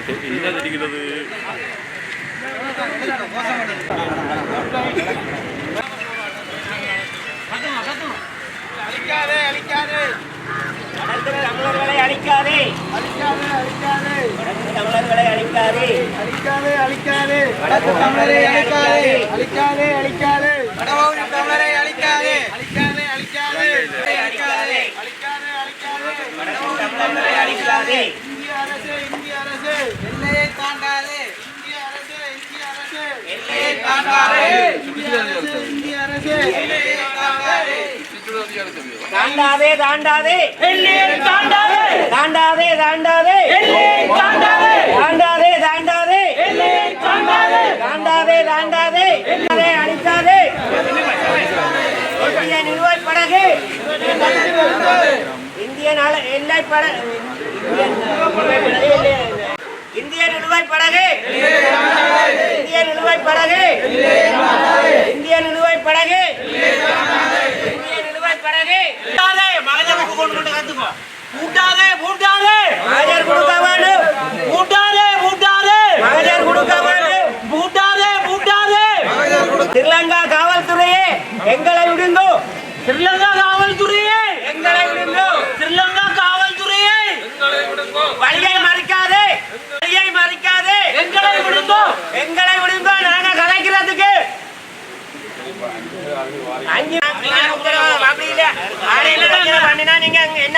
என்ன தெரிகிறது? அழிக்காதே அழிக்காதே தமிழர்களை அழிக்காதே. தமிழர்களை அழிக்காதே அழிக்காதே அழிக்காதே வடக்கு தமிழரை அழிக்காதே. அழிக்காதே அழிக்காதே வடபகுதி தமிழரை அழிக்காதே அழிக்காதே அழிக்காதே அழிக்காதே அழிக்காதே அழிக்காதே தமிழர்களை அழிக்காதே இந்திய அரசு இந்திய அரசு எல்லையை தாண்டாதே இந்திய அரசு இந்திய அரசு எல்லையை தாண்டாதே தாண்டாதே. தாண்டாதே. தாண்டாதே தாண்டாதே. தாண்டாதே. தாண்டாதே தாண்டாதே. தாண்டாதே. தாண்டாதே அழிக்காதே இந்திய நிலுவைப் படகு. இந்திய எல்லை பட இந்திய நிலுவைப் படகு. படகு. இந்திய நிலுவைப் படகு. இந்திய நிலுவைப் படகு. கூட்டாதே கூட்டாதே கூட்டாதே மகஜர் கொடுக்க வேண்டும். கூட்டாதே கூட்டாதே மகஜர் கொடுக்க வேண்டும். கூட்டாதே கூட்டாதே ஸ்ரீலங்கா காவல்துறையே எங்களை விடுங்கோ. ஸ்ரீலங்கா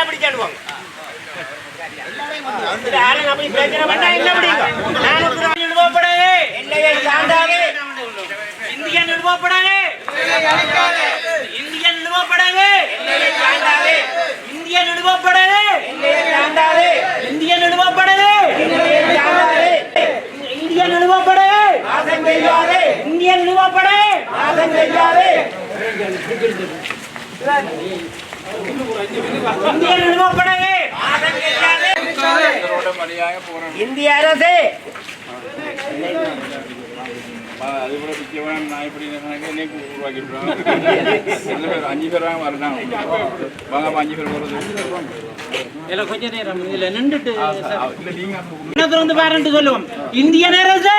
என்ன பிடிக்காடுவாங்க இந்தியன் நிறுவப்படாது இந்தியன் நிறுவப்படாது இந்தியன் நிறுவப்படாது இந்தியன் நிறுவப்படாது இந்தியன் நிறுவப்படாது இந்தியன் நிறுவப்படாது இந்திய அரசு! நான் எப்படி அஞ்சு பேர் வாங்க அஞ்சு பேர் போறது கொஞ்ச நேரம் இதுல நின்றுட்டு நீங்க சொல்லுவோம். இந்திய நேரத்து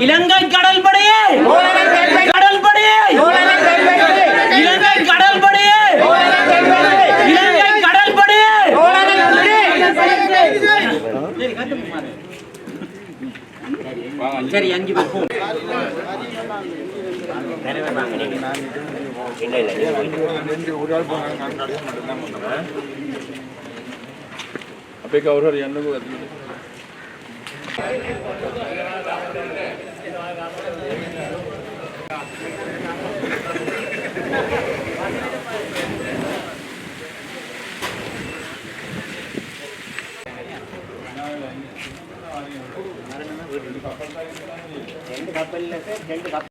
இலங்கை கடல் படையே கடல் படையே இலங்கை கடல் படையே இலங்கை கடல் படையே சரி அஞ்சு பேர் போ இல்லை இல்லை ஒரு ஆள் போனாங்க அப்பே கவர் ஹரியானா को రెండు కప్పలు రెండు కప్పలు?